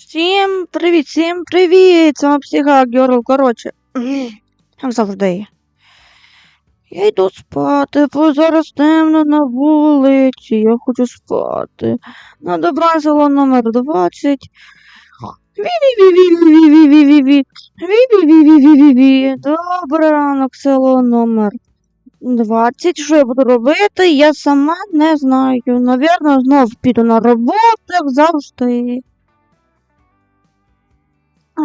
Всім привіт, всім привіт! Це психа Герл, коротше. Як завжди. Я йду спати, бо зараз темно на вулиці. Я хочу спати. На добра село номер 20. Ві-ві-ві-ві-ві-ві-ві-ві-ві. Ві-ві-ві-ві-ві-ві-ві. Добрий ранок, село номер 20. Що я буду робити? Я сама не знаю. Навірно, знов піду на роботу, як завжди.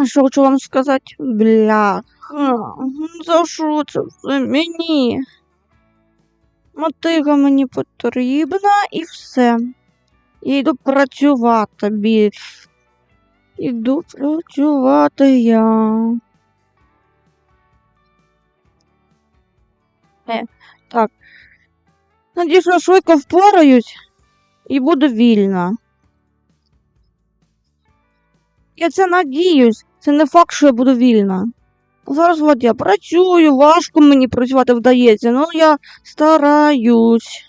А що хочу вам сказати? Бляха. За що це все мені? Мотига мені потрібна і все. Я йду працювати більш. Іду працювати я. Е, так. Надіюсь, що швидко впораюсь і буду вільна. Я це надіюсь. Це не факт, що я буду вільна. Зараз от я працюю, важко мені працювати вдається, ну я стараюсь.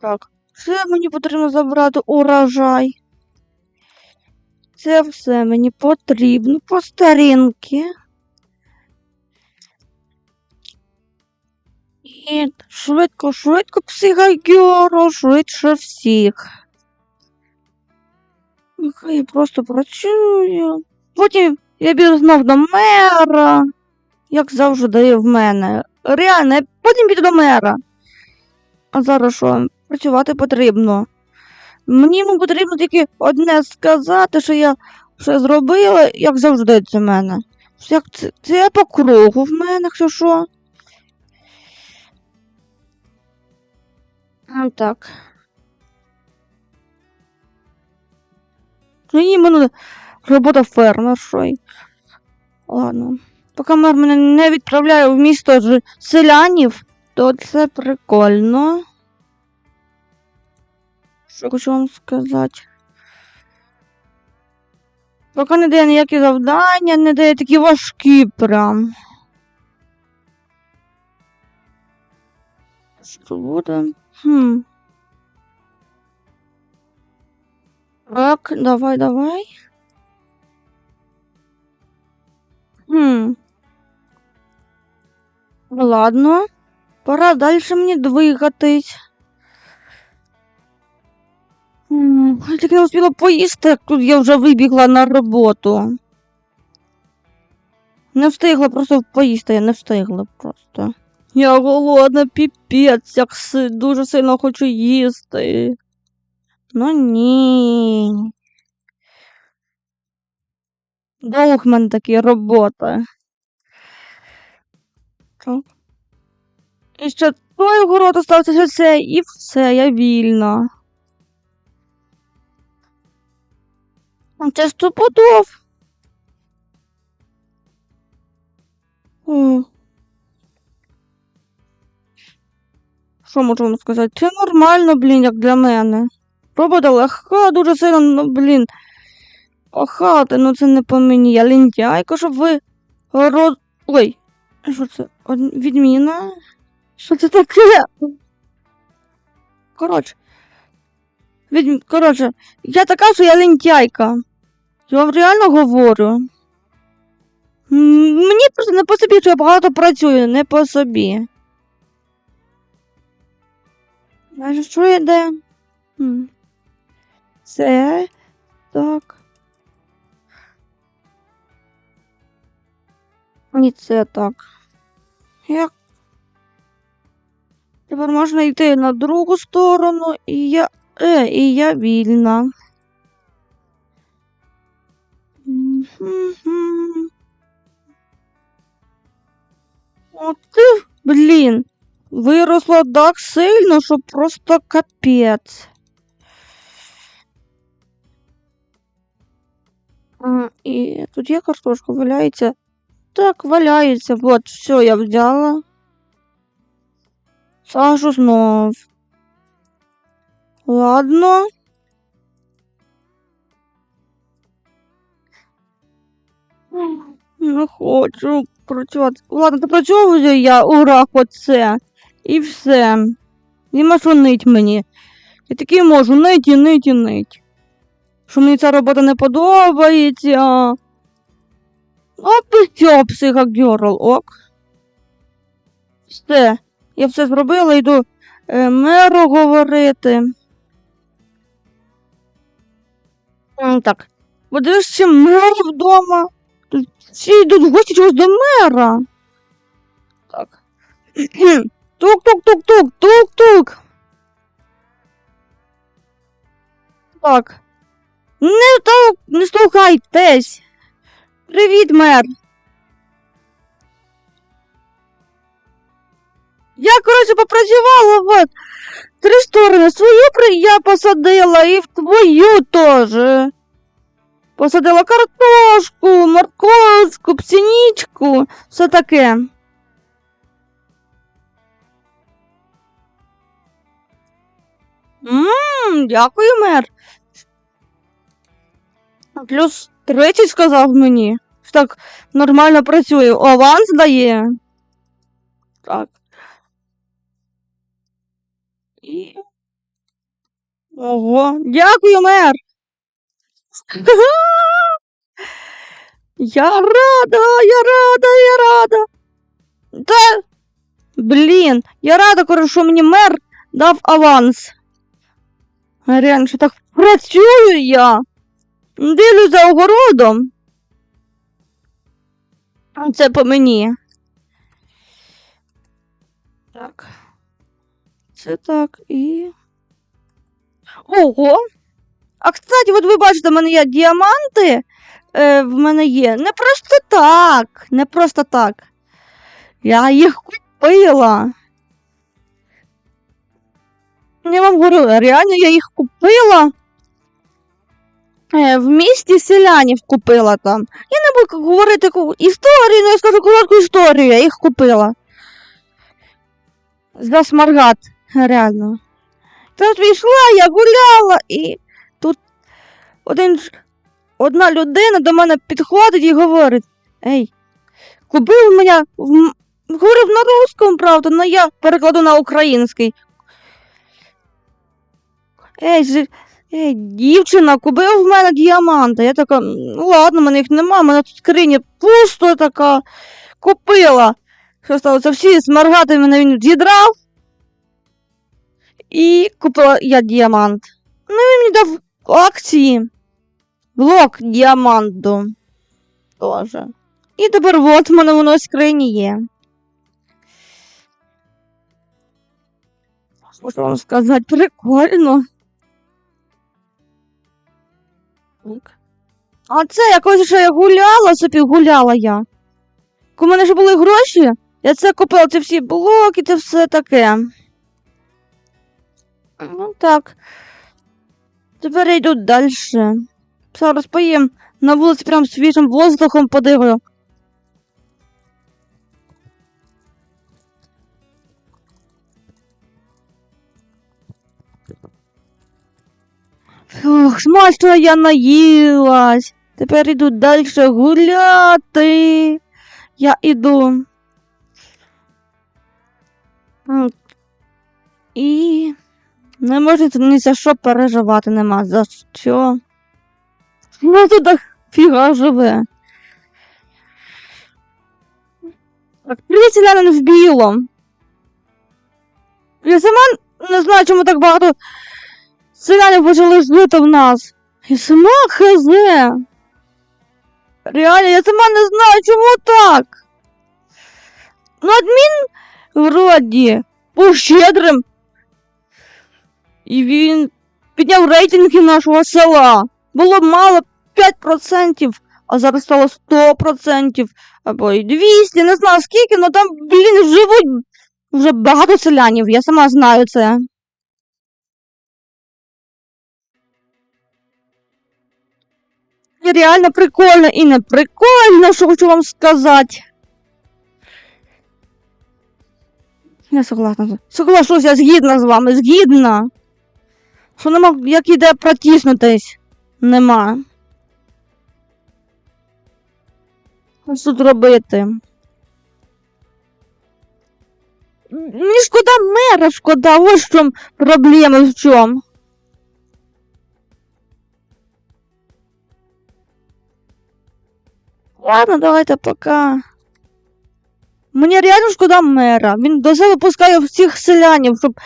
Так, це мені потрібно забрати урожай. Це все мені потрібно по старінки. І швидко, швидко, психогеро, швидше всіх. Нехай я просто працюю. Потім я біжу знов до мера, як завжди дає в мене. Реально, я потім піду до мера. А зараз що? Працювати потрібно. Мені йому потрібно тільки одне сказати, що я все зробила, як завжди це в мене. Як це, це по кругу в мене, якщо що. Так. Ну, іменно робота фермершою. Ладно. Поки мер мене не відправляє в місто з селянів, то це прикольно. Що хочу вам сказати? Поки не дає ніякі завдання, не дає такі важкі прям. Що буде? Хм. Так, давай, давай. Хм. Ладно. Пора дальше мені двигатись. Хм, я тільки не успіла поїсти, як тут я вже вибігла на роботу. Не встигла просто поїсти, я не встигла просто. Я голодна, піпець, як дуже сильно хочу їсти. Ну ні. Довг в мене такі роботи. Так. І ще той город остався ще це, і все, я вільна. Це стопудов. Що можу вам сказати? Це нормально, блін, як для мене. Робота легка, дуже сильно, ну, блін. Охати, ну це не по мені. Я лентяйка, щоб ви роз... Ой, що це? Відміна? Що це таке? Коротше. Від... Коротше, я така, що я лентяйка. Я вам реально говорю. Мені просто не по собі, що я багато працюю, не по собі. А що йде? Це так. І це так. Як? Тепер можна йти на другу сторону, і я. Е, і я вільна. Мгм. О, ти, блін, виросла так сильно, що просто капець. А, І тут є картошка, валяється. Так, валяється. Вот, все, я взяла. Сажу знов. Ладно. Не хочу працювати. Ладно, допрацьовую я урах оце. І все. Нема що нить мені. Я такий можу нить і нить і нить. Що мені ця робота не подобається. От без цього ок. Все, я все зробила, йду е, меру говорити. Так, подивись, чи мер вдома. Всі йдуть в гості чогось до мера. Так. Тук-тук-тук-тук, тук-тук. Так. Не тол... не слухайтесь. Привіт, мер. Я, коротше, попрацювала вот. Три сторони. Свою я посадила і в твою теж. Посадила картошку, морковку, псинічку, все таке. Ммм, дякую, мер. Плюс 30 сказав мені. Так нормально працює. Аванс дає. Так. І... Ого, дякую, мер. Я рада, я рада, я рада. Та, блін, я рада, коротше, що мені мер дав аванс. Реально, що так працюю я. Дивлюсь за огородом. Це по мені. Так. Це так і. Ого! А кстати, от ви бачите, в мене є діаманти. Е, в мене є. Не просто так. Не просто так. Я їх купила. Я вам говорю, реально я їх купила. Е, в місті селянів купила там. Я не буду говорити історію, але я скажу коротку історію, я їх купила. За смаргат, реально. Тут йшла, я гуляла, і тут один, одна людина до мене підходить і говорить: Ей, купив мене в, говорив на русском, правда, але я перекладу на український. Ей, ей, дівчина, купив в мене діаманти. Я така, ну ладно, мене їх нема, мене тут скриня пусто така. Купила. Що сталося? Всі смаргати мене він зідрав. І купила я діамант. Ну, він мені дав акції. Блок діаманту. Тоже. І тепер от в мене воно в скрині є. Що вам сказати, прикольно. А це якось ще я гуляла собі, гуляла я. У мене ж були гроші, я це купила, ці всі блоки, це все таке. Ну так. Тепер йду далі. Зараз поїм на вулиці прям свіжим воздухом подихаю. Смачно я наїлась. Тепер іду далі гуляти. Я іду. І не можна ні за що переживати нема. За що? Ну тут так фіга живе. Привіт, селянин в білому. Я сама не знаю, чому так багато селянів почали жити в нас. Я сама хз. Реально, я сама не знаю, чому так. Ну, адмін вроді був щедрим. І він підняв рейтинги нашого села. Було мало 5%, а зараз стало 100%, або і 200, не знаю скільки, але там, блін, живуть вже багато селянів, я сама знаю це. Реально прикольно і не прикольно, що хочу вам сказати. Я согласна. Соглашусь, я згідна з вами, згідна. Що нема як іде протиснутись. Нема. Що тут робити? Мені шкода мера, шкода, ось в чому проблема в чому. Ладно, давайте пока. Мені реально шкода мера. Він до себе пускає всіх селянів, щоб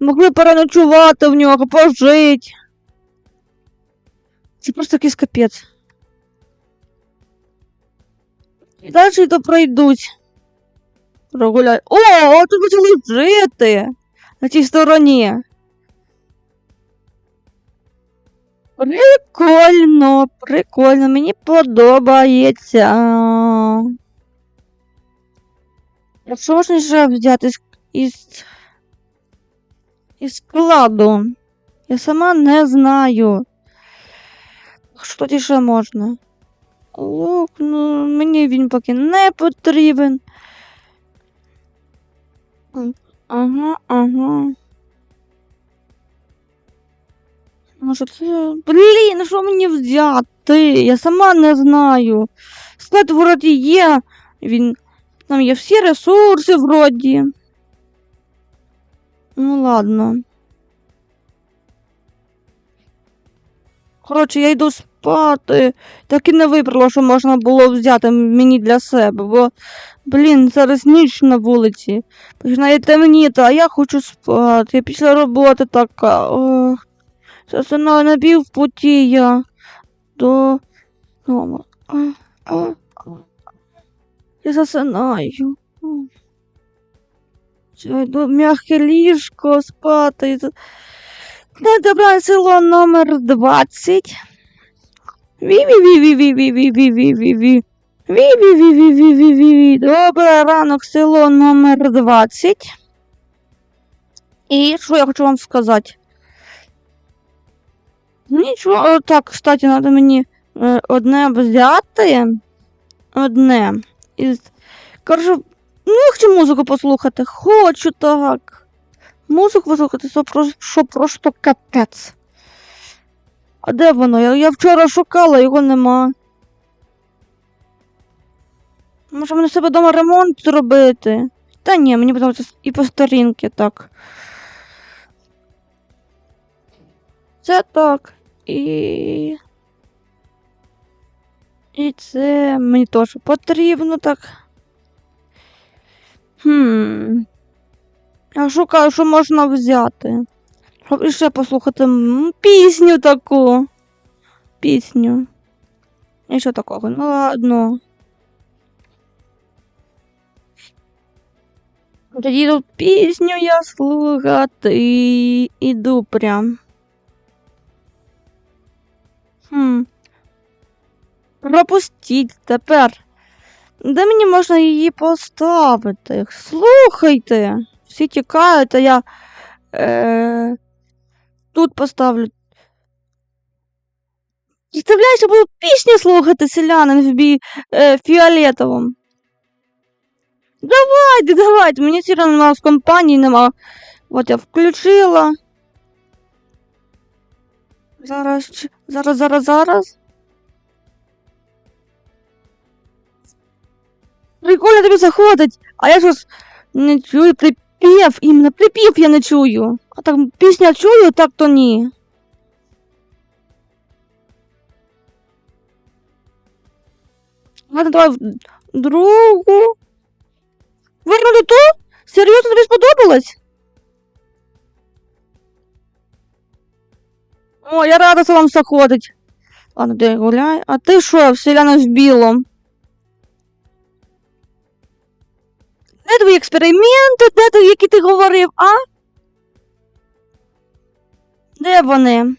могли переночувати в нього, пожити. Це просто якийсь капець. І далі то пройдуть. Прогуляй. О, тут почали жити на тій стороні. Прикольно, прикольно, мені подобається. А що можна ще взяти із, із складу? Я сама не знаю. Що тоді ще можна? Лук, ну мені він поки не потрібен. М, Ага, Може це. Блін, що мені взяти? Я сама не знаю. Склад вроді є. Він. Там є всі ресурси вроді. Ну ладно. Коротше, я йду спати. Так і не вибрала, що можна було взяти мені для себе, бо, блін, зараз ніч на вулиці. Починає темніти, а я хочу спати. Після роботи така. Ох. Засинаю на півпуті я до дому. А, а, а. Я засинаю. Йду м'яке ліжко спати. Не добра село номер 20. Ві-ві-ві-ві-ві-ві-ві-ві-ві-ві-ві. Ві-ві-ві-ві-ві-ві-ві. Добрий ранок, село номер 20. І що я хочу вам сказати? Нічого, так, кстати, треба мені е, одне взяти. Одне. Із... Коротше, ну, я хочу музику послухати. Хочу так. Музику послухати, що просто, просто капець. А де воно? Я, я вчора шукала, його нема. Може мені себе вдома ремонт зробити? Та ні, мені подобається і по сторінки так. Це так. І. І це мені теж потрібно так. Хм. Я шукаю, що можна взяти. Щоб ще послухати пісню таку. Пісню. І що такого? Ну ладно. Тоді тут пісню я слухати іду прям. Хм. Пропустіть тепер. Де мені можна її поставити? Слухайте. Всі тікають, а я е, тут поставлю. Представляєш, я буду пісню слухати селянин в бі, е, фіолетовому. Давайте, давайте, мені все одно нема з компанії нема. От я включила. Зараз, зараз, зараз, зараз. Прикольно тобі заходить, а я щось не чую припів, іменно припів я не чую. А так пісня чую, так то ні. Ладно, давай другу. Вернули ту? Серйозно тобі сподобалось? О, я рада, що вам заходить. Ладно, де гуляй. А ти що, вселяна в білом? Де твої експерименти? Де ти, які ти говорив, а? Де вони?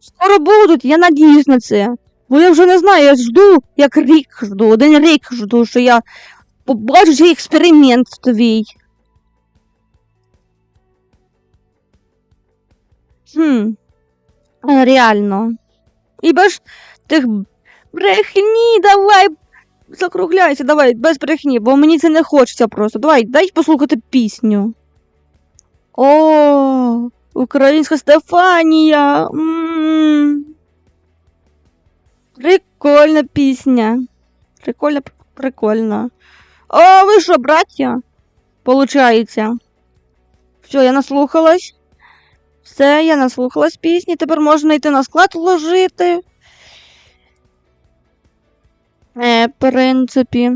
Скоро будуть, я надіюсь на це. Бо я вже не знаю, я жду, як рік жду, один рік жду, що я побачу цей експеримент твій. Хм. Е, Реально. І без тих брехні, давай. Закругляйся, давай, без брехні, бо мені це не хочеться просто. Давай, дай послухати пісню. О, українська Стефанія. М. Прикольна пісня. Прикольно, прикольно. О, ви що, браття? Получається. Все, я наслухалась. Все, я наслухалась пісні, тепер можна йти на склад ложити. Е, в принципі.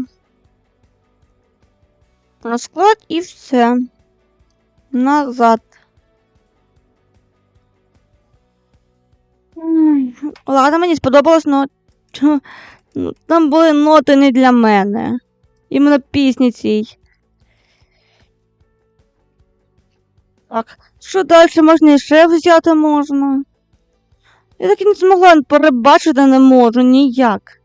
На склад і все. Назад. Ладно, мені сподобалось, но там були ноти не для мене. Іменно пісні цій. Так, що далі можна і ще взяти можна? Я так і не змогла перебачити не можу ніяк.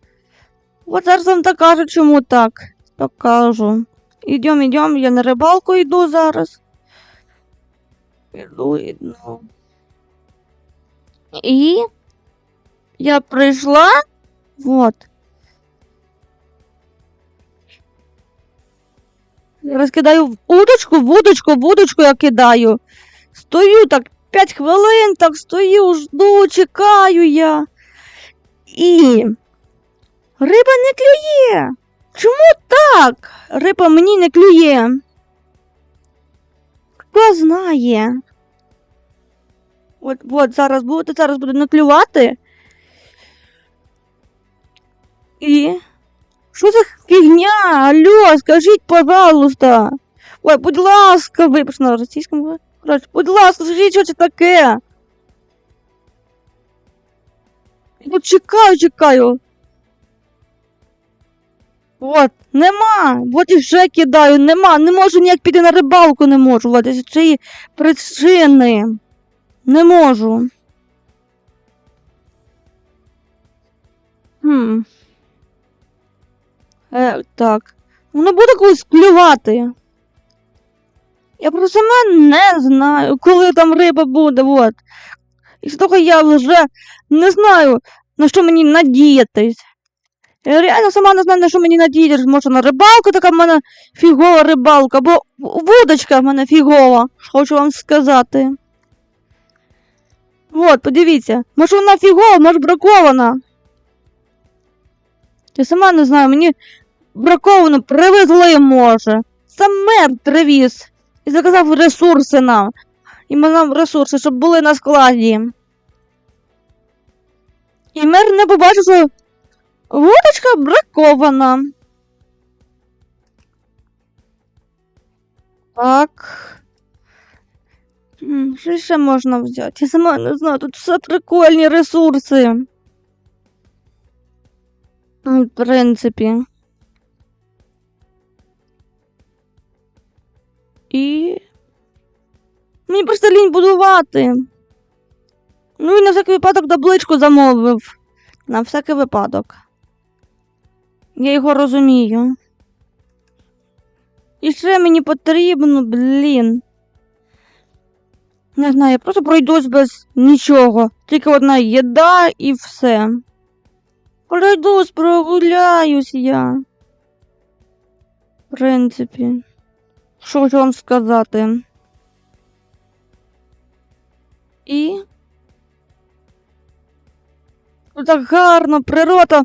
От зараз вам докажу, чому так. Покажу. Ідем, ідем, я на рибалку йду зараз. Іду, іду. І я прийшла. Вот. Зараз кидаю в удочку, в удочку, в удочку я кидаю. Стою так 5 хвилин, так стою, жду, чекаю я. І риба не клює. Чому так? Риба мені не клює. Хто знає? От, от зараз буде, зараз буде не клювати. І. Що за фігня? Алло, скажіть, пожалуйста. Ой, будь ласка, вибач на російському. Коротше, будь ласка, скажіть, що це таке. Тут чекаю, чекаю. От, нема. От і ще кидаю, нема. Не можу ніяк піти на рибалку, не можу. От із цієї причини. Не можу. Хм. Е, так. Воно буде колись клювати. Я просто сама не знаю, коли там риба буде, от. І з я вже не знаю, на що мені надіятись. Я реально сама не знаю, на що мені надіятись. Може на рибалку така в мене фігова рибалка, бо вудочка в мене фігова, хочу вам сказати. От, подивіться, може вона фігова, може бракована. Я сама не знаю, мені браковано привезли, може. Сам мер привіз. І заказав ресурси нам. І ми нам ресурси, щоб були на складі. І мер не побачив, що водочка бракована. Так. Що ще можна взяти? Я сама не знаю, тут все прикольні ресурси. М, В принципі. І. Мені просто лінь будувати. Ну і на всякий випадок табличку замовив. На всякий випадок. Я його розумію. І ще мені потрібно, блін. Не знаю, я просто пройдусь без нічого. Тільки одна їда і все. Пройдусь, прогуляюсь я. В принципі. Що хочу вам сказати? І. Так гарно, природа.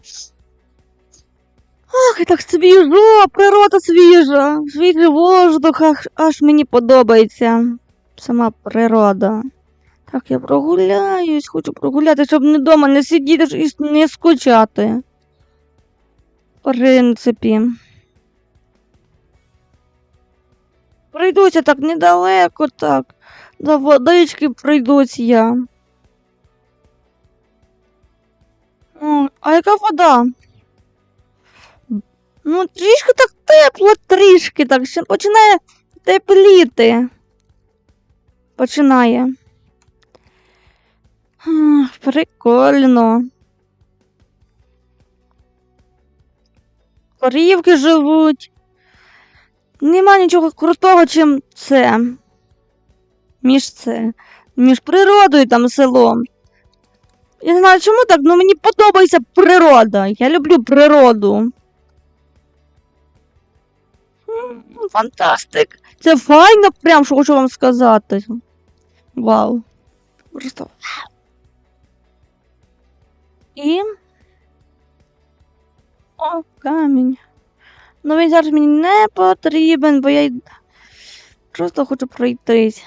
Ах, так свіжо, природа свіжа, свіжий воздух, аж, аж мені подобається сама природа. Так, я прогуляюсь, хочу прогуляти, щоб не вдома не сидіти і не скучати. В принципі. Прийдуся так недалеко, так. До водички прийдусь я. А яка вода? Ну, трішки так тепло, трішки так. Ще починає тепліти. Починає. Ах, Прикольно. Корівки живуть. Нема нічого крутого, чим це. Між це. Між природою там селом. Я не знаю чому так, але мені подобається природа. Я люблю природу. Фантастик. Це файно, прям що хочу вам сказати. Вау. Просто. вау. І. О, камінь. Ну він зараз мені не потрібен, бо я просто хочу пройтись.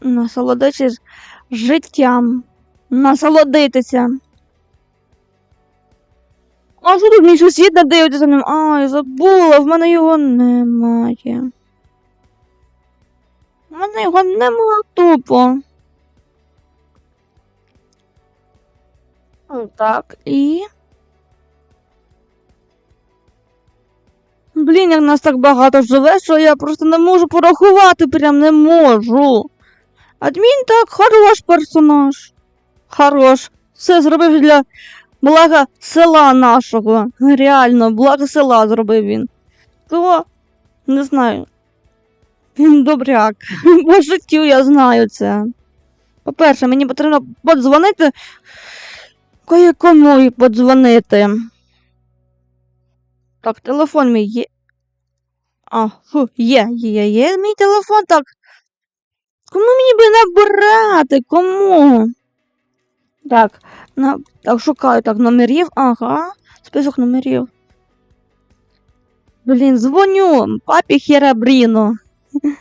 Насолодитись життям. Насолодитися. А що тут мій сусід дивиться за ним? Ай, забула, в мене його немає. В мене його нема тупо. Так, і. Блін, як нас так багато живе, що я просто не можу порахувати, прям не можу. Адмін так, хорош персонаж. Хорош. Все зробив для блага села нашого. Реально, благо села зробив він. То, не знаю. Він добряк. По життю я знаю це. По-перше, мені потрібно подзвонити. Кое-кому і подзвонити. Так, телефон мій є. А, фу, є, є, є мій телефон, так. Кому мені би набирати? Кому? Так, на... так, шукаю так номерів. Ага, список номерів. Блін, дзвоню папі Херабріно.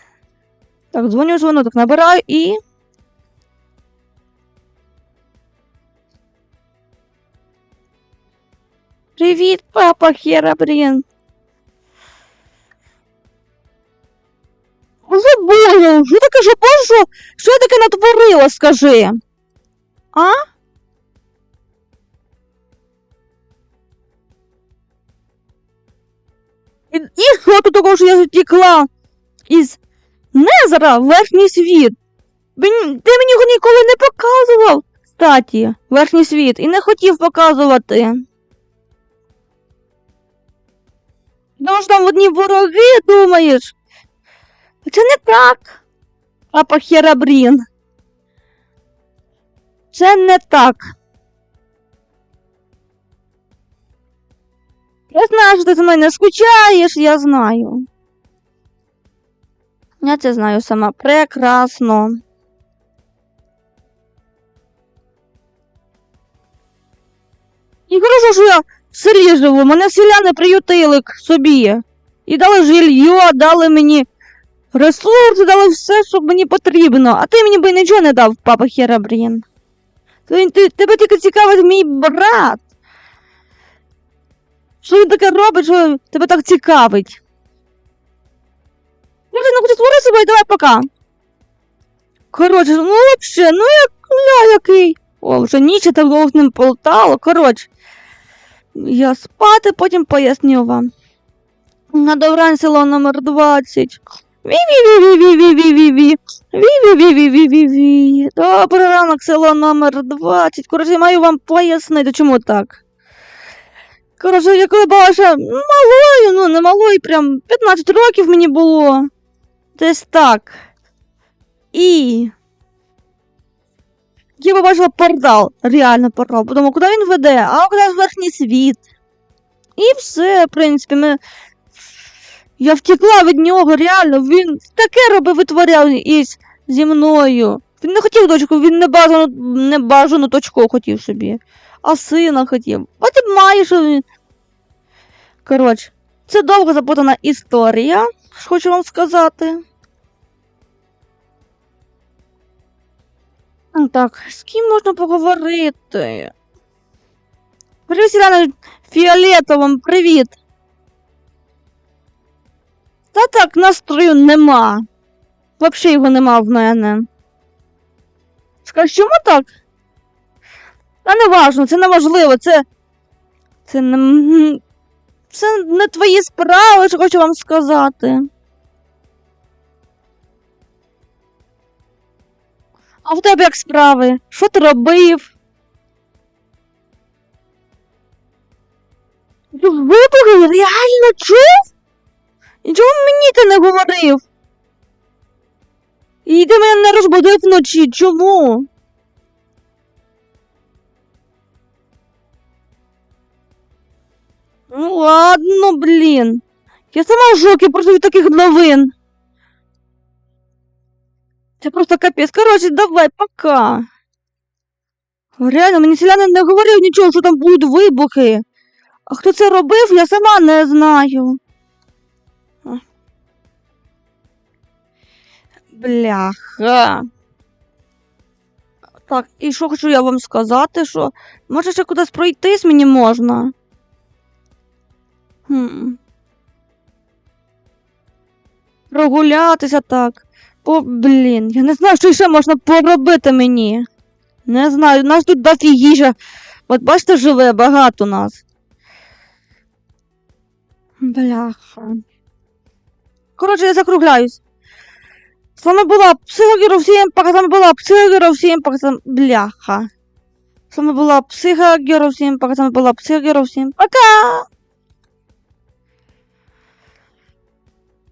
Так, дзвоню, дзвоню, так набираю і. Привіт, папа Херабрін. Забула, що таке, що боже, що я таке натворила, скажи? А? І, і що тут такого, що я втекла із Незера в верхній світ? Ти мені його ніколи не показував, кстати, верхній світ, і не хотів показувати. Тому що там одні вороги, думаєш? Це не так. Папа Херабрін. Це не так. Я знаю, що ти за мною не скучаєш, я знаю. Я це знаю сама прекрасно. І хорошо, що я живу, мене селяни приютили к собі. І дали жилье, дали мені ресурси, дали все, що мені потрібно. А ти мені би нічого не дав, папа Херабрін. Тебе тільки цікавить мій брат. Що він таке робить, що тебе так цікавить? Ну, ти не хочеш створи себе, давай пока. Коротше, ну вообще, ну як ля який. О, вже ніч так довго полтало. Коротше. Я спати, потім поясню вам. На добрань село номер 20. Ві-ві-ві-ві-ві-ві-ві-ві. Ві-ві-ві-ві-ві-ві. Добрий ранок, село номер 20. Коротше, маю вам пояснити, чому так. Коротше, я коли була ще малою, ну не малою, прям 15 років мені було. Десь так. І. Я побачила портал, реально портал. Подумала, куди він веде? А куди верхній світ. І все, в принципі, ми. Я втекла від нього, реально. Він таке робив витворяв із зі мною. Він не хотів дочку, він небажану, небажану дочку хотів собі. А сина хотів. А ти маєш. Коротше, це довго запутана історія, хочу вам сказати. Так, з ким можна поговорити? Привіт, Селяна Фіолетовим, привіт. Та так, настрою нема. Взагалі його нема в мене. Скажи, чому так? Та не важно, це не важливо, це. Це не. Це не твої справи, що хочу вам сказати. А в тебе як справи? Що ти робив? Вибухи реально чув? І чому мені ти не говорив? І ти мене не розбудив вночі. Чому? Ну ладно, блін. Я сама в шокі просто від таких новин. Це просто капець. Коротше, давай, пока. Реально, мені селянин не говорив нічого, що там будуть вибухи. А хто це робив, я сама не знаю. Бляха. Так, і що хочу я вам сказати, що може ще кудись пройтись мені можна. Хм. Прогулятися так. О, блін, я не знаю, що ще можна поробити мені. Не знаю, нас тут дофігіжа. От бачите, живе багато нас. Бляха. Коротше, я закругляюсь. З вами була Психогіро, всім пока. З вами була Психогіро, всім пока. Бляха. З вами була Психогіро, всім пока. З вами була Психогіро, всім пока.